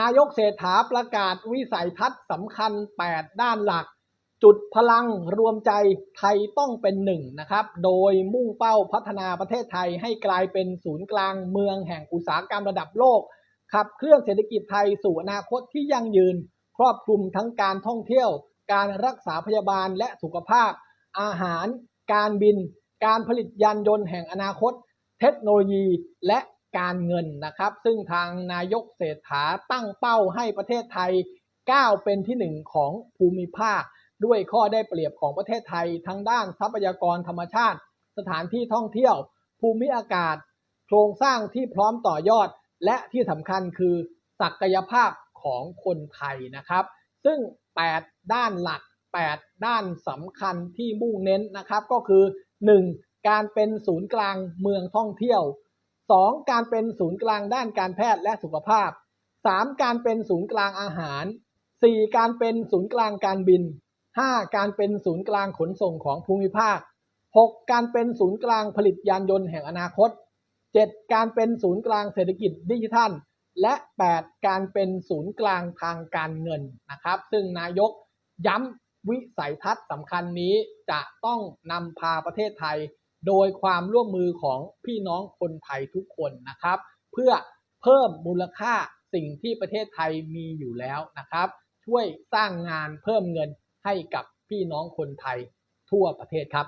นายกเศรษฐาประกาศวิสัยทัศน์สำคัญ 8 ด้านหลัก จุดพลังรวมใจไทยต้องเป็นหนึ่งนะครับ โดยมุ่งเป้าพัฒนาประเทศไทยให้กลายเป็นศูนย์กลางเมืองแห่งอุตสาหกรรมระดับโลก ขับเคลื่อนเศรษฐกิจไทยสู่อนาคตที่ยั่งยืน ครอบคลุมทั้งการท่องเที่ยว การรักษาพยาบาลและสุขภาพ อาหาร การบิน การผลิตยานยนต์แห่งอนาคต เทคโนโลยี และ การเงินนะครับ ซึ่งทางนายกเศรษฐาตั้งเป้าให้ประเทศไทยก้าวเป็นที่หนึ่งของภูมิภาค ด้วยข้อได้เปรียบของประเทศไทยทั้งด้านทรัพยากรธรรมชาติ สถานที่ท่องเที่ยว ภูมิอากาศ โครงสร้างที่พร้อมต่อยอด และที่สำคัญคือศักยภาพของคนไทยนะครับ ซึ่ง 8 ด้านหลัก 8 ด้านสำคัญที่มุ่งเน้นนะครับก็คือ 1. การเป็นศูนย์กลางเมืองท่องเที่ยว 2. การเป็นศูนย์กลางด้านการแพทย์และสุขภาพ 3. การเป็นศูนย์กลางอาหาร 4. การเป็นศูนย์กลางการบิน 5. การเป็นศูนย์กลางขนส่งของภูมิภาค 6. การเป็นศูนย์กลางผลิตยานยนต์แห่งอนาคต 7. การเป็นศูนย์กลางเศรษฐกิจดิจิทัล และ 8. การเป็นศูนย์กลางทางการเงินนะครับ ซึ่งนายกย้ำวิสัยทัศน์สำคัญนี้จะต้องนำพาประเทศไทย โดยความร่วมมือของพี่น้องคนไทยทุกคนนะครับ เพื่อเพิ่มมูลค่าสิ่งที่ประเทศไทยมีอยู่แล้วนะครับ ช่วยสร้างงานเพิ่มเงินให้กับพี่น้องคนไทยทั่วประเทศครับ